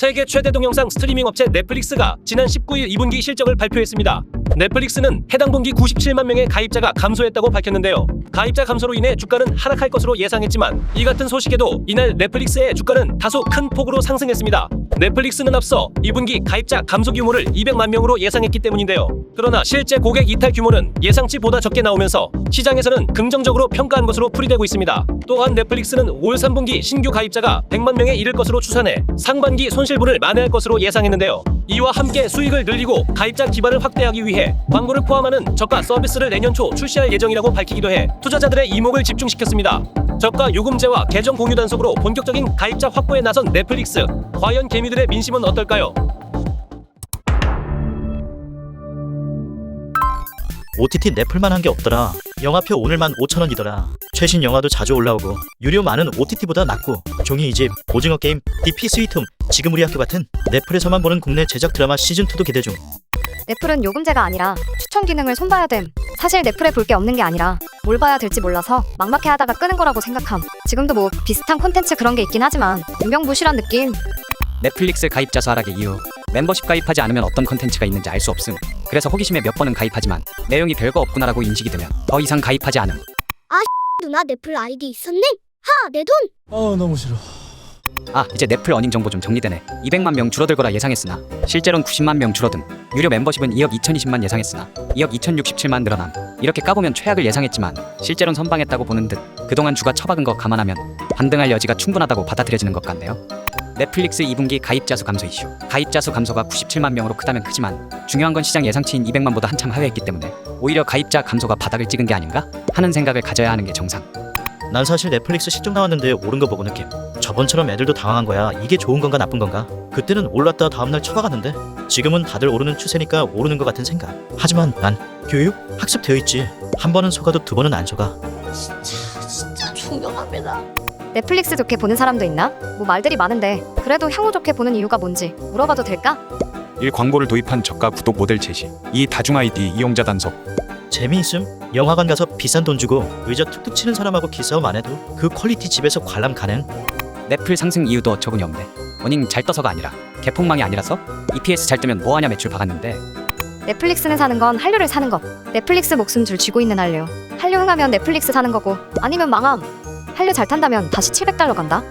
세계 최대 동영상 스트리밍 업체 넷플릭스가 지난 19일 2분기 실적을 발표했습니다. 넷플릭스는 해당 분기 97만 명의 가입자가 감소했다고 밝혔는데요. 가입자 감소로 인해 주가는 하락할 것으로 예상했지만 이 같은 소식에도 이날 넷플릭스의 주가는 다소 큰 폭으로 상승했습니다. 넷플릭스는 앞서 2분기 가입자 감소 규모를 200만 명으로 예상했기 때문인데요. 그러나 실제 고객 이탈 규모는 예상치보다 적게 나오면서 시장에서는 긍정적으로 평가한 것으로 풀이되고 있습니다. 또한 넷플릭스는 올 3분기 신규 가입자가 100만 명에 이를 것으로 추산해 상반기 손실분을 만회할 것으로 예상했는데요. 이와 함께 수익을 늘리고 가입자 기반을 확대하기 위해 광고를 포함하는 저가 서비스를 내년 초 출시할 예정이라고 밝히기도 해 투자자들의 이목을 집중시켰습니다. 저가 요금제와 계정 공유 단속으로 본격적인 가입자 확보에 나선 넷플릭스. 과연 개미들의 민심은 어떨까요? OTT 넷플만 한 게 없더라. 영화표 오늘만 5천원이더라. 최신 영화도 자주 올라오고 유료 많은 OTT보다 낫고 종이 이집, 오징어 게임, DP 스위트홈, 지금 우리 학교 같은 넷플에서만 보는 국내 제작 드라마 시즌 2도 기대 중. 넷플은 요금제가 아니라 추천 기능을 손봐야 됨. 사실 넷플에 볼 게 없는 게 아니라 뭘 봐야 될지 몰라서 막막해 하다가 끄는 거라고 생각함. 지금도 뭐 비슷한 콘텐츠 그런 게 있긴 하지만 유명무실한 느낌. 넷플릭스 가입자 수 하락의 이유 멤버십 가입하지 않으면 어떤 컨텐츠가 있는지 알 수 없음 그래서 호기심에 몇 번은 가입하지만 내용이 별거 없구나라고 인식이 되면 더 이상 가입하지 않음 누나 넷플 아이디 있었네? 하, 내 돈! 아 너무 싫어. 아 이제 넷플 어닝 정보 좀 정리되네. 200만 명 줄어들 거라 예상했으나 실제로는 90만 명 줄어듦. 유료 멤버십은 2억 2020만 예상했으나 2억 2067만 늘어남. 이렇게 까보면 최악을 예상했지만 실제로는 선방했다고 보는 듯 그동안 주가 처박은 거 감안하면 반등할 여지가 충분하다고 받아들여지는 것 같네요. 넷플릭스 2분기 가입자 수 감소 이슈. 가입자 수 감소가 97만 명으로 크다면 크지만 중요한 건 시장 예상치인 200만보다 한참 하회했기 때문에 오히려 가입자 감소가 바닥을 찍은 게 아닌가 하는 생각을 가져야 하는 게 정상 난 사실 넷플릭스 실적 나왔는데 오른 거 보고 느낌. 저번처럼 애들도 당황한 거야. 이게 좋은 건가 나쁜 건가? 그때는 올랐다 다음날 쳐박았는데 지금은 다들 오르는 추세니까 오르는 것 같은 생각. 하지만 난 교육 학습 되어 있지. 한 번은 속아도 두 번은 안 속아. 진짜 존경합니다. 넷플릭스 좋게 보는 사람도 있나? 뭐 말들이 많은데 그래도 향후 좋게 보는 이유가 뭔지 물어봐도 될까? 1. 광고를 도입한 저가 구독 모델 제시 2. 다중 아이디 이용자 단속 재미있음? 영화관 가서 비싼 돈 주고 의자 툭툭 치는 사람하고 기싸움 안 해도 그 퀄리티 집에서 관람 가능? 넷플 상승 이유도 어처구니 없네 어닝 잘 떠서가 아니라 개폭망이 아니라서 EPS 잘 뜨면 뭐하냐 매출 박았는데 넷플릭스는 사는 건 한류를 사는 것. 넷플릭스 목숨 줄 쥐고 있는 한류. 한류 흥하면 넷플릭스 사는 거고 아니면 망함. 한류 잘 탄다면 다시 700달러 간다.